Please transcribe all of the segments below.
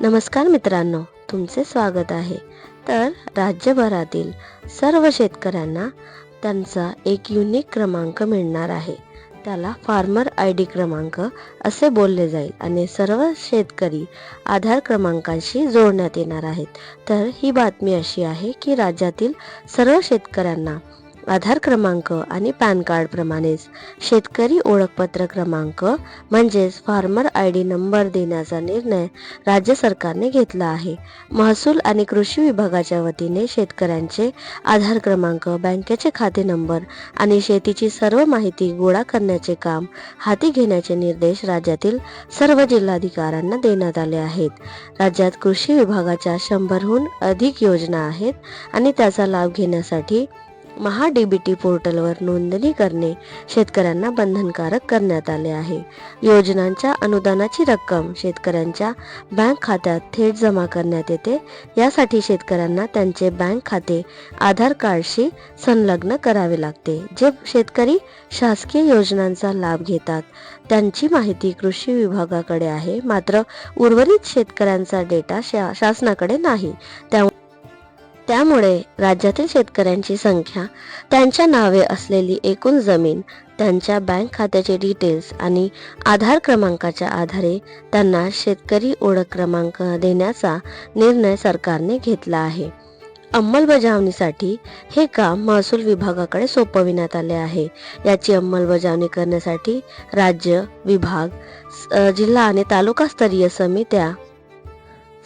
नमस्कार मित्रांनो तुमचे स्वागत आहे. तर राज्यभरातील सर्व शेतकऱ्यांना त्यांचा एक युनिक क्रमांक मिळणार आहे. त्याला फार्मर आय डी क्रमांक असे बोलले जाईल आणि सर्व शेतकरी आधार क्रमांकाशी जोडण्यात येणार आहेत. तर ही बातमी अशी आहे की राज्यातील सर्व शेतकऱ्यांना आधार क्रमांक आणि पॅन कार्डप्रमाणेच शेतकरी ओळखपत्र क्रमांक म्हणजेच फार्मर आय डी नंबर देण्याचा निर्णय राज्य सरकारने घेतला आहे. महसूल आणि कृषी विभागाच्या वतीने शेतकऱ्यांचे आधार क्रमांक बँकेचे खाते नंबर आणि शेतीची सर्व माहिती गोळा करण्याचे काम हाती घेण्याचे निर्देश राज्यातील सर्व जिल्हाधिकाऱ्यांना देण्यात आले आहेत. राज्यात कृषी विभागाच्या शंभरहून अधिक योजना आहेत आणि त्याचा लाभ घेण्यासाठी महा डीबीटी पोर्टलवर नोंदणी करणे शेतकऱ्यांना बंधनकारक करण्यात आले आहे. योजनांच्या अनुदानाची रक्कम शेतकऱ्यांच्या बँक खात्यात थेट जमा करण्यात येते. यासाठी शेतकऱ्यांना त्यांचे बँक खाते आधार कार्डशी संलग्न करावे लागते जे शेतकरी शासकीय योजनांचा लाभ घेतात. त्यांची माहिती कृषी विभागाकडे आहे मात्र उर्वरित शेतकऱ्यांचा डेटा शा शासनाकडे नाही. त्या त्यामुळे राज्यातील शेतकऱ्यांची संख्या त्यांच्या नावे असलेली एकूण जमीन त्यांच्या बँक खात्याचे डिटेल्स आणि आधार क्रमांकाच्या आधारे त्यांना शेतकरी ओळख क्रमांक देण्याचा निर्णय सरकारने घेतला आहे. अंमलबजावणीसाठी हे काम महसूल विभागाकडे सोपविण्यात आले आहे. याची अंमलबजावणी करण्यासाठी राज्य विभाग जिल्हा आणि तालुकास्तरीय समित्या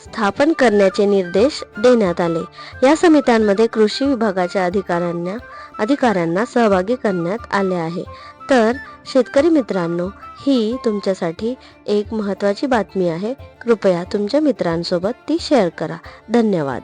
स्थापन करण्याचे निर्देश देण्यात आले. या समित्यांमध्ये कृषी विभागाच्या अधिकाऱ्यांना अधिकाऱ्यांना सहभागी करण्यात आले आहे. तर शेतकरी मित्रांनो ही तुमच्यासाठी एक महत्त्वाची बातमी आहे. कृपया तुमच्या मित्रांसोबत ती शेअर करा. धन्यवाद.